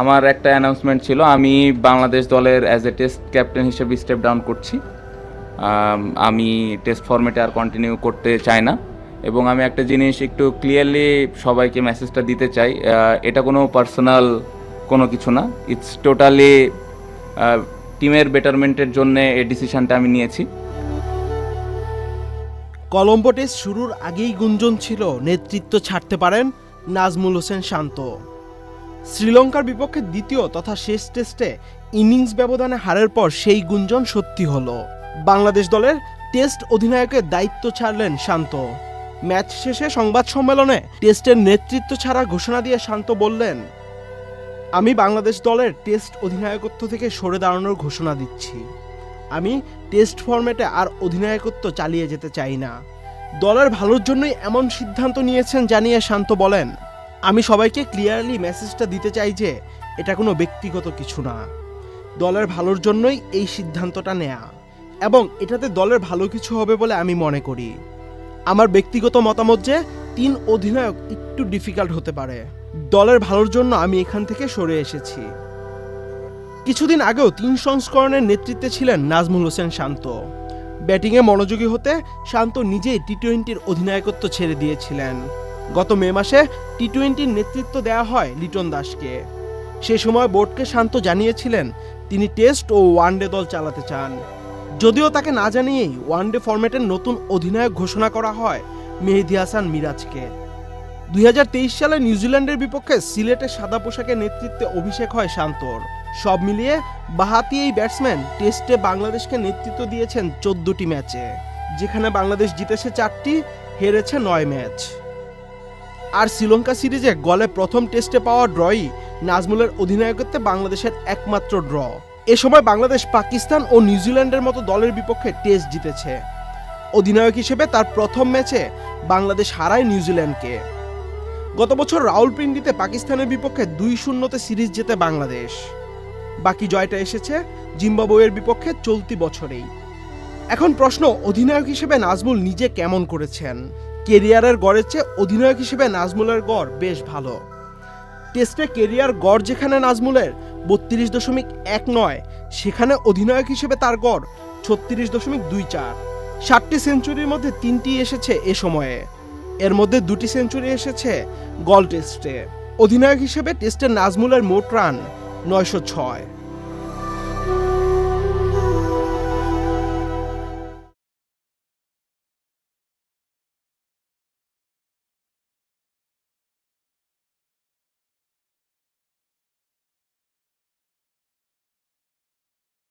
আমার একটা অ্যানাউন্সমেন্ট ছিল, আমি বাংলাদেশ দলের অ্যাজ এ টেস্ট ক্যাপ্টেন হিসেবে স্টেপ ডাউন করছি। আমি টেস্ট ফর্মেটে আর কন্টিনিউ করতে চাই না। এবং আমি একটা জিনিস একটু ক্লিয়ারলি সবাইকে মেসেজটা দিতে চাই এটা কোনো পার্সোনাল কোনো কিছু না। ইটস টোটালি টিমের বেটারমেন্টের জন্য এই ডিসিশনটা আমি নিয়েছি। কলম্বো টেস্ট শুরুর আগেই গুঞ্জন ছিল, নেতৃত্ব ছাড়তে পারেন নাজমুল হোসেন শান্ত। শ্রীলঙ্কার বিপক্ষে দ্বিতীয় তথা শেষ টেস্টে ইনিংস ব্যবধানে হারের পর সেই গুঞ্জন সত্যি হল। বাংলাদেশ দলের টেস্ট অধিনায়কের দায়িত্ব ছাড়লেন শান্ত। ম্যাচ শেষে সংবাদ সম্মেলনে টেস্টের নেতৃত্ব ছাড়া ঘোষণা দিয়ে শান্ত বললেন, আমি বাংলাদেশ দলের টেস্ট অধিনায়কত্ব থেকে সরে দাঁড়ানোর ঘোষণা দিচ্ছি। আমি টেস্ট ফরম্যাটে আর অধিনায়কত্ব চালিয়ে যেতে চাই না। দলের ভালোর জন্যই এমন সিদ্ধান্ত নিয়েছেন, জানিয়ে শান্ত বলেন। আমি সবাইকে ক্লিয়ারলি মেসেজটা দিতে চাই যে, এটা কোনো ব্যক্তিগত কিছু না। দলের ভালোর জন্যই এই সিদ্ধান্তটা নেয়া। এবং এটাতে দলের ভালো কিছু হবে বলে আমি মনে করি। আমার ব্যক্তিগত মতামত যে, তিন অধিনায়ক একটু ডিফিকাল্ট হতে পারে। দলের ভালোর জন্য আমি এখান থেকে সরে এসেছি। কিছুদিন আগেও তিন সংস্করণের নেতৃত্বে ছিলেন নাজমুল হোসেন শান্ত। ব্যাটিংয়ে মনোযোগী হতে শান্ত নিজেই টি টোয়েন্টির অধিনায়কত্ব ছেড়ে দিয়েছিলেন। গত মে মাসে টি টোয়েন্টির নেতৃত্ব দেওয়া হয় লিটন দাসকে। সে সময় বোর্ডকে শান্ত জানিয়েছিলেন, তিনি টেস্ট ও ওয়ানডে দল চালাতে চান। যদিও তাকে না জানিয়েই ওয়ানডে ফরম্যাটের নতুন অধিনায়ক ঘোষণা করা হয় মেহেদি হাসান মিরাজকে। দুই হাজার তেইশ সালে নিউজিল্যান্ডের বিপক্ষে সিলেটের সাদা পোশাকের নেতৃত্বে অভিষেক হয় শান্তর। সব মিলিয়ে বাহাতি এই ব্যাটসম্যান টেস্টে বাংলাদেশকে নেতৃত্ব দিয়েছেন চোদ্দটি ম্যাচে, যেখানে বাংলাদেশ জিতেছে চারটি, হেরেছে নয় ম্যাচ। আর শ্রীলঙ্কা সিরিজে গলে প্রথম টেস্টে পাওয়া ড্রই নাজমুলের অধিনায়কত্বে বাংলাদেশের একমাত্র ড্র। এ সময় বাংলাদেশ, পাকিস্তান ও নিউজিল্যান্ডের মতো দলের বিপক্ষে টেস্ট জিতেছে। অধিনায়ক হিসেবে তার প্রথম ম্যাচে বাংলাদেশ হারায় নিউজিল্যান্ডকে। গত বছর রাউলপিন্ডিতে পাকিস্তানের বিপক্ষে দুই শূন্যতে সিরিজ জেতে বাংলাদেশ। বাকি জয়টা এসেছে জিম্বাবুয়ের বিপক্ষে চলতি বছরেই। এখন প্রশ্ন, অধিনায়ক হিসেবে নাজমুল নিজে কেমন করেছেন? কেরিয়ারের গড়ের চেয়ে অধিনায়ক হিসেবে নাজমুলের গড় বেশ ভালো। টেস্টে কেরিয়ার গড় যেখানে নাজমুলের বত্রিশ দশমিক এক নয়, সেখানে অধিনায়ক হিসেবে তার গড় ছত্রিশ দশমিক দুই চার। ষাটটি সেঞ্চুরির মধ্যে তিনটি এসেছে এ সময়ে। এর মধ্যে দুটি সেঞ্চুরি এসেছে গল টেস্টে। অধিনায়ক হিসেবে টেস্টে নাজমুলের মোট রান নয়শো ছয়।